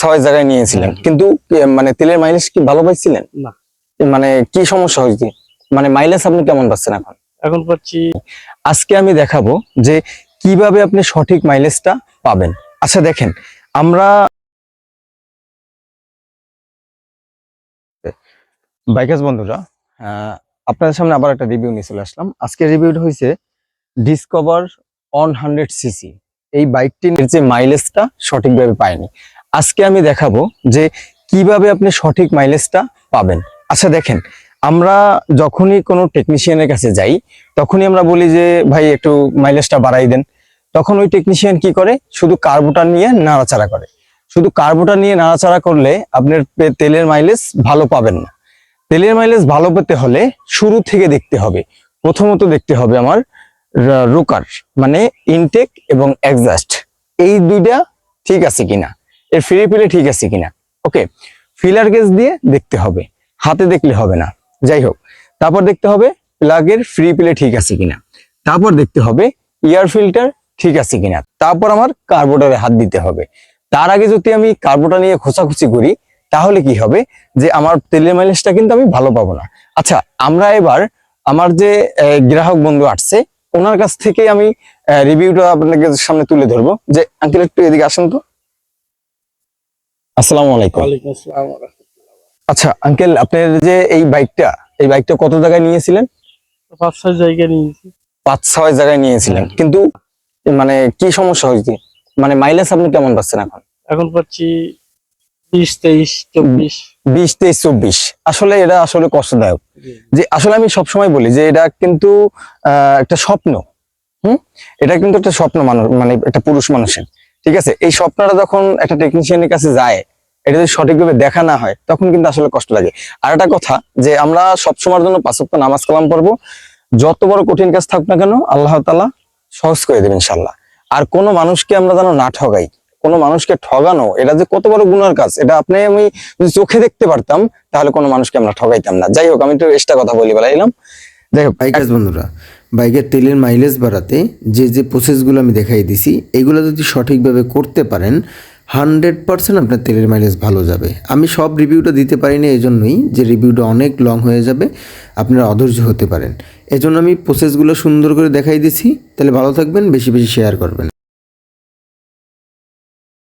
ছয় জায়গায় নিয়েছিলেন। কিন্তু মানে তেলের মাইলেজ কি ভালো পাইছিলেন? না। মানে কি সমস্যা হয়েছে? মানে মাইলেজ আপনি কেমন পাচ্ছেন এখন? এখন পাচ্ছি আজকে আমি দেখাবো যে কীভাবে আপনি সঠিক মাইলেজটা পাবেন। আচ্ছা দেখেন আমরা বাইকার্স বন্ধুরা আহ, আপনাদের সামনে আবার একটা রিভিউ নিয়ে চলে আসলাম। আজকে রিভিউটা হয়েছে ডিসকভার অন হান্ড্রেড সিসি এই বাইকটির যে মাইলেজটা সঠিকভাবে পায়নি। আজকে আমি দেখাবো যে কীভাবে আপনি সঠিক মাইলেজটা পাবেন। আচ্ছা দেখেন, আমরা যখনই কোনো টেকনিশিয়ানের কাছে যাই, তখনই আমরা বলি যে, ভাই, একটু মাইলেজটা বাড়াই দেন। তখন ওই টেকনিশিয়ান কি করে? শুধু কার্বোটার নিয়ে নাড়াচাড়া করে। শুধু কার্বোটার নিয়ে নাড়াচাড়া করলে আপনার তেলের মাইলেজ ভালো পাবেন না। তেলের মাইলেজ ভালো পেতে হলে শুরু থেকে দেখতে হবে। প্রথমত দেখতে হবে আমার রোকার মানে ইনটেক এবং এক্সাস্ট এই দুইটা ঠিক আছে কিনা? এর ফ্রি পিলে ঠিক আছে কিনা? ওকে ফিলার গেজ দিয়ে দেখতে হবে। হাতে দেখলে হবে না। যাই হোক, তারপর দেখতে হবে প্লাগের ফ্রি পিলে ঠিক আছে কিনা। তারপর দেখতে হবে এয়ার ফিল্টার ঠিক আছে কিনা। তারপর আমার কার্বোটারে হাত দিতে হবে। তার আগে যদি আমি কার্বোটা নিয়ে খোঁচাখুচি করি, তাহলে কি হবে? যে আমার তেলের মাইলেজটা কিন্তু আমি ভালো পাবো না। আচ্ছা আমরা এবার আমার যে গ্রাহক বন্ধু আসছে, ওনার কাছ থেকে আমি রিভিউটা আপনাদের সামনে তুলে ধরবো। যে আঙ্কেল একটু এদিকে আসেন তো। আসসালামু আলাইকুম। আচ্ছা আঙ্কেল আপনার যে এই বাইকটা এই বাইকটা কত জায়গায় নিয়েছিলেন? পাঁচ ছয় জায়গা নিয়েছি। পাঁচ ছয় জায়গায় নিয়েছিলেন। কিন্তু মানে কি সমস্যা হয়েছে? মানে মাইলেজ আপনি কেমন পাচ্ছেন এখন? এখন পাচ্ছি বিশ তেইশ চব্বিশ। বিশ তেইশ চব্বিশ। আসলে এটা আসলে কষ্টদায়ক। যে আসলে আমি সবসময় বলি যে এটা কিন্তু আহ, একটা স্বপ্ন। হুম? এটা কিন্তু একটা স্বপ্ন মানুষ মানে একটা পুরুষ মানুষের। ঠিক আছে? এই স্বপ্নটা যখন একটা টেকনিশিয়ানের কাছে যায় এটা যদি সঠিকভাবে দেখা না হয় তখন কিন্তু আসলে কষ্ট লাগে। আর একটা কথা যে আমরা সবসময়ের জন্য পাঁচক্ত নামাজ কালাম পড়ব। যত বড় কঠিন কাজ থাক না কেন আল্লাহ তালা সহজ করে দেবেন ইনশাল্লাহ আর কোনো মানুষকে আমরা যেন না ঠগাই কোনো মানুষকে ঠগানো এটা যে কত বড় গুণার কাজ এটা আপনি আমি যদি চোখে দেখতে পারতাম তাহলে কোনো মানুষকে আমরা ঠগাইতাম না। যাই হোক আমি একটু এক্সট্রা কথা বলি বেলাইলাম যাই হোক বাইকার্স বন্ধুরা বাইকের তেলের মাইলেজ বাড়াতে যে যে প্রসেসগুলো আমি দেখাই দিছি এগুলো যদি সঠিকভাবে করতে পারেন হান্ড্রেড পারসেন্ট আপনার তেলের মাইলেজ ভালো যাবে। আমি সব রিভিউটা দিতে পারি না এই জন্যই যে রিভিউটা অনেক লং হয়ে যাবে, আপনারা অধৈর্য হতে পারেন। এজন্য আমি প্রসেসগুলো সুন্দর করে দেখাই দিছি। তাহলে ভালো থাকবেন, বেশি বেশি শেয়ার করবেন।